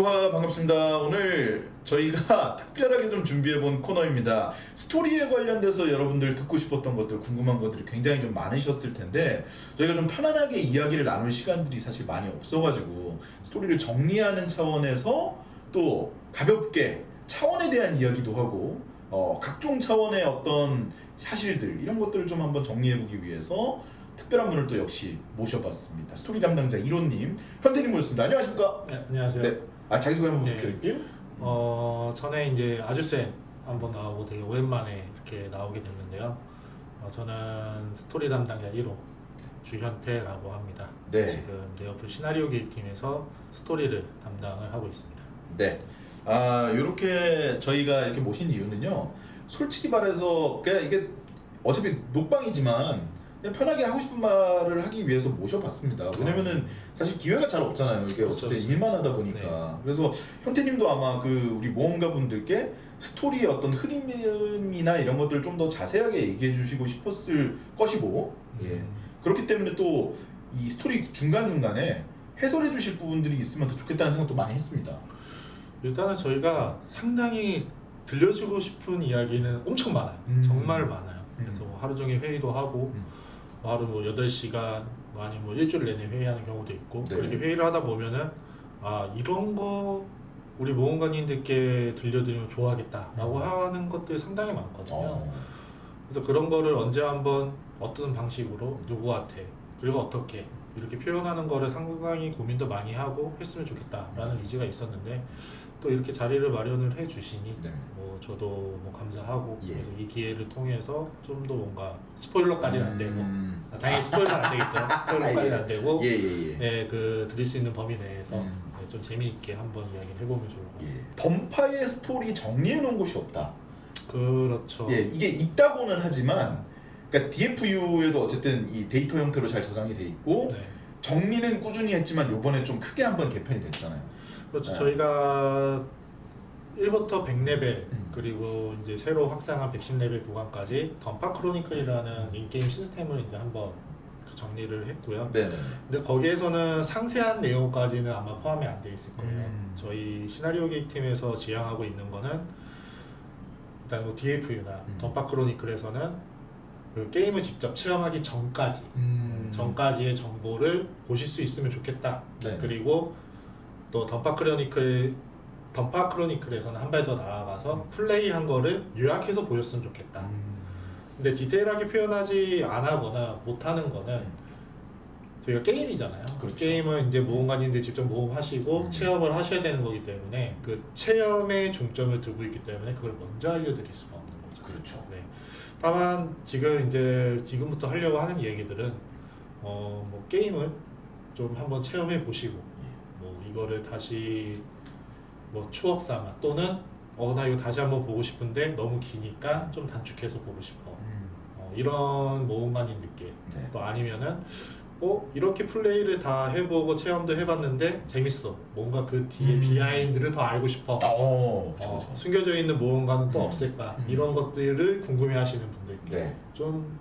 유하 반갑습니다. 오늘 저희가 특별하게 좀 준비해본 코너입니다. 스토리에 관련돼서 여러분들 듣고 싶었던 것들, 궁금한 것들이 굉장히 좀 많으셨을 텐데 저희가 좀 편안하게 이야기를 나눌 시간들이 사실 많이 없어가지고 스토리를 정리하는 차원에서 또 가볍게 차원에 대한 이야기도 하고 어, 각종 차원의 어떤 사실들 이런 것들을 좀 한번 정리해보기 위해서 특별한 분을 또 역시 모셔봤습니다. 스토리 담당자 1호님, 현태님 모셨습니다. 안녕하십니까? 네, 안녕하세요. 네. 아 자기소개 한번 네. 부탁드릴게요. 어, 전에 이제 아주쌤 한번 나오고 되게 오랜만에 이렇게 나오게 됐는데요. 어, 저는 스토리 담당자 1호 주현태라고 합니다. 네. 지금 네오프 시나리오 기획팀에서 스토리를 담당을 하고 있습니다. 네. 아 이렇게 저희가 이렇게 모신 이유는요. 솔직히 말해서 그냥 이게 어차피 녹방이지만 그냥 편하게 하고 싶은 말을 하기 위해서 모셔봤습니다. 왜냐면은 사실 기회가 잘 없잖아요. 이게 그렇죠, 어쨌든 그렇죠. 일만 하다 보니까. 그래서 현태님도 아마 그 우리 모험가 분들께 스토리의 어떤 흐름이나 이런 것들을 좀 더 자세하게 얘기해 주시고 싶었을 것이고, 예. 음, 그렇기 때문에 또 이 스토리 중간 중간에 해설해 주실 부분들이 있으면 더 좋겠다는 생각도 많이 했습니다. 일단은 저희가 상당히 들려주고 싶은 이야기는 엄청 많아요. 음. 정말 많아요. 음. 그래서 뭐 하루 종일 회의도 하고 음. 뭐 하루 뭐 8시간 뭐 아니면 뭐 일주일 내내 회의하는 경우도 있고 네. 그렇게 회의를 하다 보면은 아 이런 거 우리 모험가님들께 들려드리면 좋아하겠다라고 음. 하는 것들이 상당히 많거든요. 어. 그래서 그런 거를 언제 한번 어떤 방식으로 누구한테 그리고 어떻게 이렇게 표현하는 거를 상당히 고민도 많이 하고 했으면 좋겠다라는 의지가 있었는데 또 이렇게 자리를 마련을 해 주시니 네. 뭐 저도 뭐 감사하고 예. 그래서 이 기회를 통해서 좀 더 뭔가 스포일러까지는 안 되고 음. 아, 당연히 스포일러는 안 되겠죠 스포일러까지는 안 되고 예, 예, 예. 네, 그 드릴 수 있는 범위 내에서 음. 네, 좀 재미있게 한번 이야기를 해보면 좋을 것 예. 같습니다. 던파의 스토리 정리해 놓은 곳이 없다. 그렇죠. 예, 이게 있다고는 하지만 그러니까 DFU에도 어쨌든 이 데이터 형태로 잘 저장이 돼 있고 네. 정리는 꾸준히 했지만 요번에 좀 크게 한번 개편이 됐잖아요. 그렇죠. 네. 저희가 1부터 100레벨 음. 그리고 이제 새로 확장한 110레벨 구간까지 던파 크로니클이라는 인게임 시스템을 이제 한번 그 정리를 했고요. 네, 네. 근데 거기에서는 상세한 내용까지는 아마 포함이 안 돼 있을 거예요. 음. 저희 시나리오 계획팀에서 지향하고 있는 거는 일단 뭐 DFU나 음. 던파 크로니클에서는 그 게임을 직접 체험하기 전까지 음. 전까지의 정보를 보실 수 있으면 좋겠다. 네. 그리고 또 던파 크로니클 던파 크로니클에서는 한 발 더 나아가서 음. 플레이한 거를 요약해서 보셨으면 좋겠다. 음. 근데 디테일하게 표현하지 않아거나 못하는 거는 저희가 게임이잖아요. 그렇죠. 게임은 이제 모험가님들 직접 모험하시고 음. 체험을 하셔야 되는 거기 때문에 그 체험에 중점을 두고 있기 때문에 그걸 먼저 알려드릴 수가. 그렇죠. 네. 다만 지금 이제 지금부터 하려고 하는 얘기들은 어 뭐 게임을 좀 한번 체험해 보시고 뭐 이거를 다시 뭐 추억 삼아 또는 어 나 이거 다시 한번 보고 싶은데 너무 기니까 좀 단축해서 보고 싶어 음. 어, 이런 모험가님들께 네. 또 아니면은 어 이렇게 플레이를 다 해보고 체험도 해봤는데 재밌어 뭔가 그 뒤에 음. 비하인드를 더 알고 싶어 어, 어, 그렇죠. 숨겨져 있는 모험가는 또 음. 없을까 음. 이런 것들을 궁금해하시는 분들께 네. 좀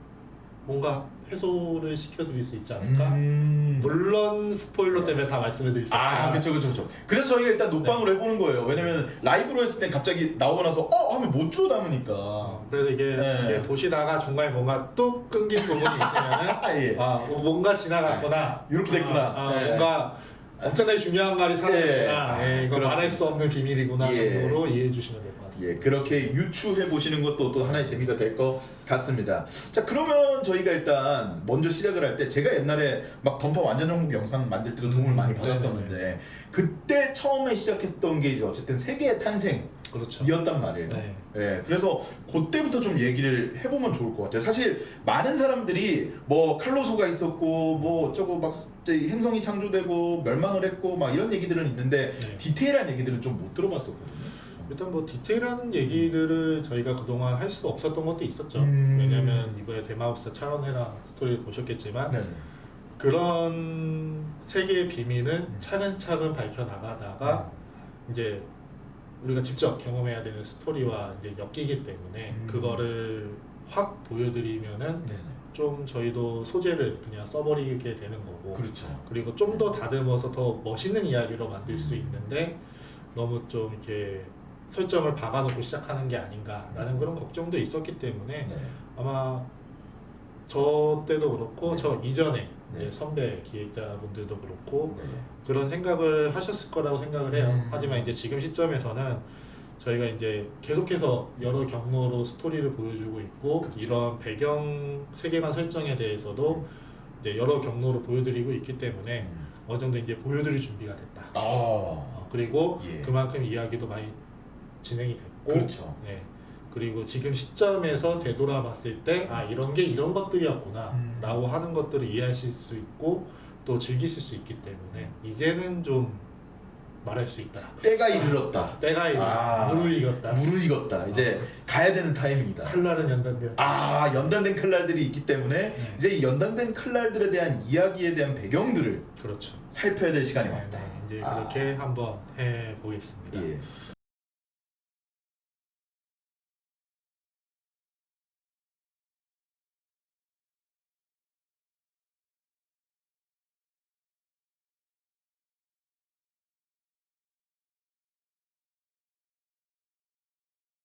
뭔가 해소를 시켜드릴 수 있지 않을까? 음. 물론 스포일러 때문에 다 말씀을 드릴 수 아, 있지만 그렇죠, 그렇죠, 그렇죠. 그래서 저희가 일단 녹방으로 해보는 거예요. 왜냐면 라이브로 했을 땐 갑자기 나오고 나서 어 하면 못 주워 담으니까. 어, 그래서 이게, 네. 이게 보시다가 중간에 뭔가 뚝 끊긴 부분이 있으면은 아 예. 아 어, 뭔가 지나갔구나 이렇게 됐구나. 아, 아, 네. 뭔가 엄청나게 중요한 말이 살아있구나 예. 예, 이거 그렇습니다. 말할 수 없는 비밀이구나 예. 정도로 이해해 주시면 될 것 같습니다 예, 그렇게 유추해 보시는 것도 또 하나의 재미가 될 것 같습니다. 자, 그러면 저희가 일단 먼저 시작을 할 때 제가 옛날에 막 던파 완전 정복 영상 만들 때도 도움을 음, 많이 네네네. 받았었는데 그때 처음에 시작했던 게 이제 어쨌든 세계의 탄생 이었단 그렇죠 말이에요. 네. 예, 그래서 그때부터 좀 얘기를 해보면 좋을 것 같아요. 사실 많은 사람들이 뭐 칼로소가 있었고 뭐 어쩌고 막 행성이 창조되고 멸망을 했고 막 이런 얘기들은 있는데 네. 디테일한 얘기들은 좀 못 들어봤었거든요. 일단 뭐 디테일한 얘기들을 저희가 그동안 할 수 없었던 것도 있었죠 음. 왜냐면 이번에 대마법사 차원해랑 스토리를 보셨겠지만 네. 그런 세계의 비밀은 음. 차근차근 밝혀나가다가 이제 우리가 직접 경험해야 되는 스토리와 이제 엮이기 때문에 음. 그거를 확 보여드리면은 네네. 좀 저희도 소재를 그냥 써버리게 되는 거고 그렇죠. 그리고 좀 더 다듬어서 더 멋있는 이야기로 만들 수 있는데 너무 좀 이렇게 설정을 박아놓고 시작하는 게 아닌가라는 그런 걱정도 있었기 때문에 네. 아마 저 때도 그렇고 네. 저 이전에 네. 이제 선배 기획자분들도 그렇고 네. 그런 생각을 하셨을 거라고 생각을 해요. 음. 하지만 이제 지금 시점에서는 저희가 이제 계속해서 여러 경로로 스토리를 보여주고 있고 그렇죠. 이런 배경 세계관 설정에 대해서도 이제 여러 경로로 보여드리고 있기 때문에 음. 어느 정도 이제 보여드릴 준비가 됐다. 아. 어, 그리고 예. 그만큼 이야기도 많이 진행이 됐고 그렇죠. 네. 그리고 지금 시점에서 되돌아봤을 때 아 이런 게 이런 것들이었구나 음. 라고 하는 것들을 이해하실 수 있고 또 즐기실 수 있기 때문에 이제는 좀 말할 수 있다 때가 이르렀다. 때가 이르 아. 무르익었다 무르익었다. 이제 가야 되는 타이밍이다. 칼날은 연단되었다 아 연단된 칼날들이 있기 때문에 네. 이제 이 연단된 칼날들에 대한 이야기에 대한 배경들을 그렇죠 살펴야 될 시간이 네, 왔다. 네. 이제 아. 그렇게 한번 해 보겠습니다 예.